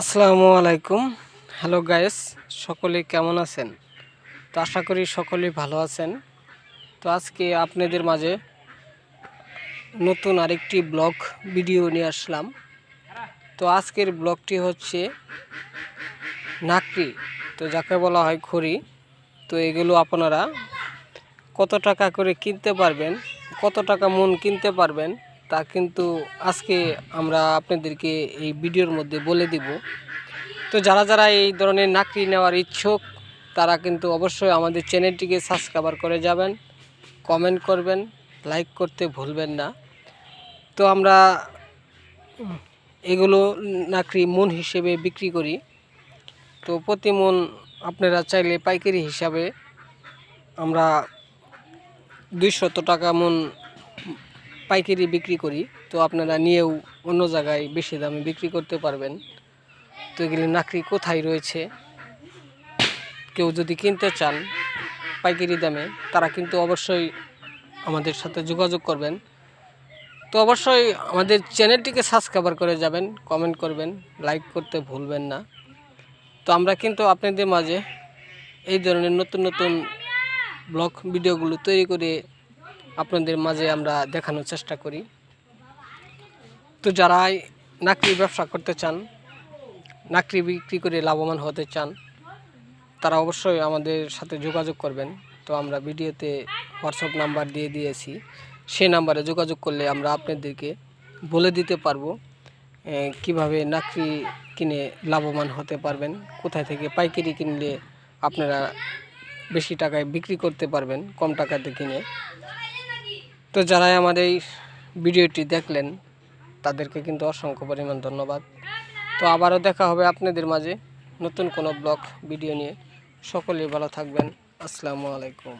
আসসালামু আলাইকুম। Hello guys, সকলে কেমন আছেন? তো আশা করি সকলেই ভালো আছেন। তো আজকে আপনাদের মাঝে নতুন আরেকটি ব্লগ ভিডিও নিয়ে আসলাম। তো আজকের ব্লগটি হচ্ছে নাকড়ি তো যাকে বলা হয় খড়ি। তো এগুলো আপনারা কত টাকা করে কিনতে পারবেন, কত টাকা মন কিনতে পারবেন তা কিন্তু আজকে আমরা আপনাদেরকে এই ভিডিওর মধ্যে বলে দিব। তো যারা যারা এই ধরনের নাকড়ি নেওয়ার ইচ্ছুক, তারা কিন্তু অবশ্যই আমাদের চ্যানেলটিকে সাবস্ক্রাইবার করে যাবেন, কমেন্ট করবেন, লাইক করতে ভুলবেন না। তো আমরা এগুলো নাকড়ি মন হিসেবে বিক্রি করি। তো প্রতি মন আপনারা চাইলে পাইকারি হিসাবে আমরা দুইশত টাকা মন পাইকারি বিক্রি করি, তো আপনারা নিয়েও অন্য জায়গায় বেশি দামে বিক্রি করতে পারবেন। তো এগুলি নাকড়ি কোথায় রয়েছে? কেউ যদি কিনতে চান পাইকারি দামে, তারা কিন্তু অবশ্যই আমাদের সাথে যোগাযোগ করবেন। তো অবশ্যই আমাদের চ্যানেলটিকে সাবস্ক্রাইবার করে যাবেন, কমেন্ট করবেন, লাইক করতে ভুলবেন না। তো আমরা কিন্তু আপনাদের মাঝে এই ধরনের নতুন নতুন ব্লগ, ভিডিওগুলো তৈরি করে আপনাদের মাঝে আমরা দেখানোর চেষ্টা করি। তো যারা নাকড়ি ব্যবসা করতে চান, নাকরি বিক্রি করে লাভবান হতে চান, তারা অবশ্যই আমাদের সাথে যোগাযোগ করবেন। তো আমরা ভিডিওতে হোয়াটসঅ্যাপ নাম্বার দিয়ে দিয়েছি। সেই নাম্বারে যোগাযোগ করলে আমরা আপনাদেরকে বলে দিতে পারব কীভাবে নাকড়ি কিনে লাভবান হতে পারবেন, কোথায় থেকে পাইকারি কিনলে আপনারা বেশি টাকায় বিক্রি করতে পারবেন, কম টাকাতে কিনে। তো যারাই আমাদের এই ভিডিওটি দেখলেন, তাদেরকে কিন্তু অসংখ্য পরিমাণ ধন্যবাদ। তো আবারও দেখা হবে আপনাদের মাঝে নতুন কোনো ব্লগ, ভিডিও নিয়ে। সকলেই ভালো থাকবেন। আসসালামু আলাইকুম।